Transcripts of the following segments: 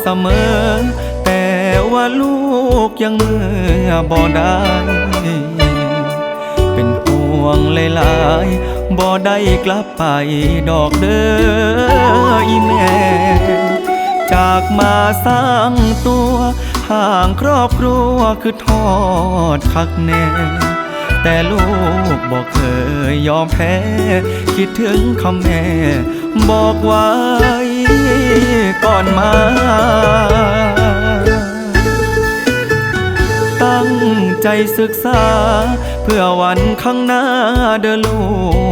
เสมอ แต่ว่าลูกยังเมื่อบ่ได้ เป็นห่วงหลายๆบ่ได้กลับไปดอกเด้ออีแม่ จากมาสร้างตัว ห่างครอบครัวคือทอดคักแน่ แต่ลูกบอกเคยยอมแพ้ คิดถึงคำแม่บอกไว้ก่อนมา ตั้งใจศึกษา เพื่อวันข้างหน้าเด้อลู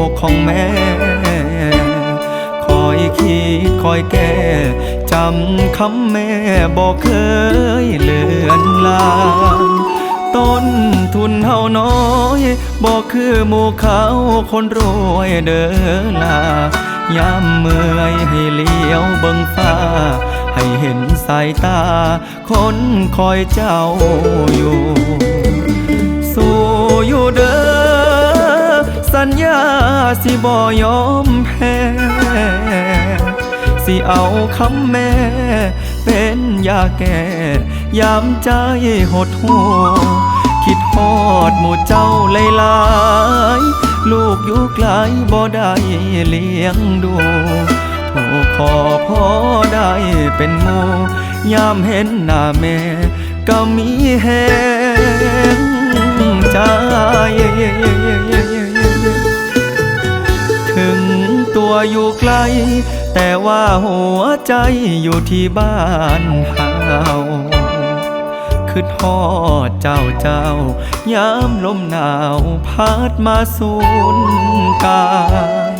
กของแม่ คอยคิดคอยแก้จำคำแม่บอกเคยเลือนลาง ต้นทุนเฮาน้อยบอกคือหมู่เขาคนรวยเด้อลายามเมื่อยให้เลี้ยวเบิ่งฟ้า ให้เห็นสายตา คนคอยเจ้าอยู่ สู้อยู่เด้อสัญญาสิบ่ยอมแพ้สิเอาคำแม่ เป็นยาแก่ยามใจหดหูคิดฮอดหมู่เจ้าหลายๆลูกอยู่ไกลบ่ได้เลี้ยงดูโทรขอพ่อได้เป็นหมู่ยามเห็นหน้าแม่ก็มีแหงใจถึงตัวอยู่ไกล แต่ว่าหัวใจอยู่ที่บ้านเฮาคือทอดเจ้าเจ้ายามลมหนาวพัดมาสูนกาย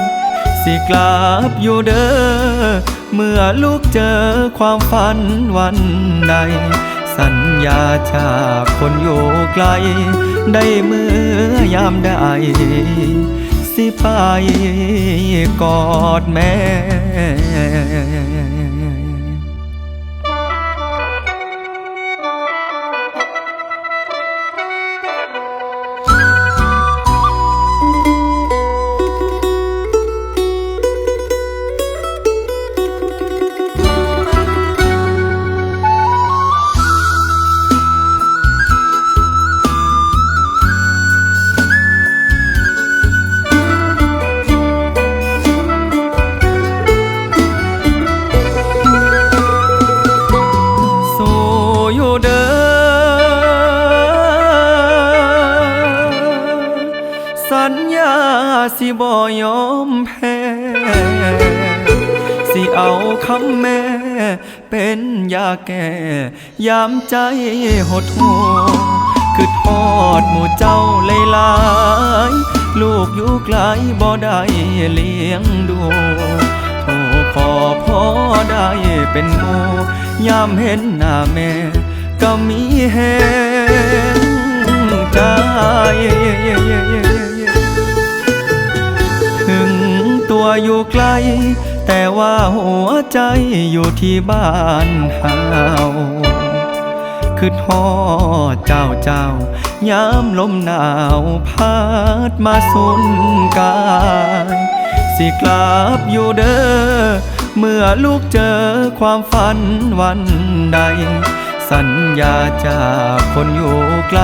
สิกลับอยู่เด้อเมื่อลูกเจอความฝันวันใด สัญญาจากคนอยู่ไกล ได้เมื่อยามใด สิไปกอดแม่ สิบ่ยอมแพ้สิเอาคำแม่ เป็นยาแก่ยามใจหดหูคือทอดหมู่เจ้าหลยลาย ลูกอยู่ไกลบ่ได้เลี้ยงดูโทรขอพ่อได้เป็นหมู่ยามเห็นหน้าแม่ ก็มีแหง ไกล แต่ว่าหัวใจอยู่ที่บ้านเฮาคือทอเจ้าเจ้ายามลมหนาวพัดมาสุนกาย สิกลับอยู่เด้อเมื่อลูกเจอความฝันวันใด สัญญาจากคนอยู่ไกล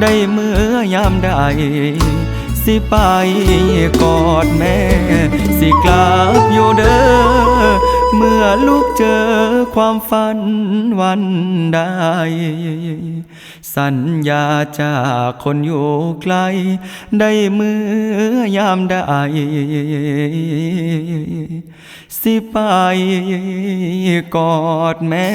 ได้เมื่อยามใด สิไปกอดแม่ สิกลับอยู่เด้อ เมื่อลูกเจอความฝันวันใด สัญญาจากคนอยู่ไกล ได้เมื่อยามใดสิไปกอดแม่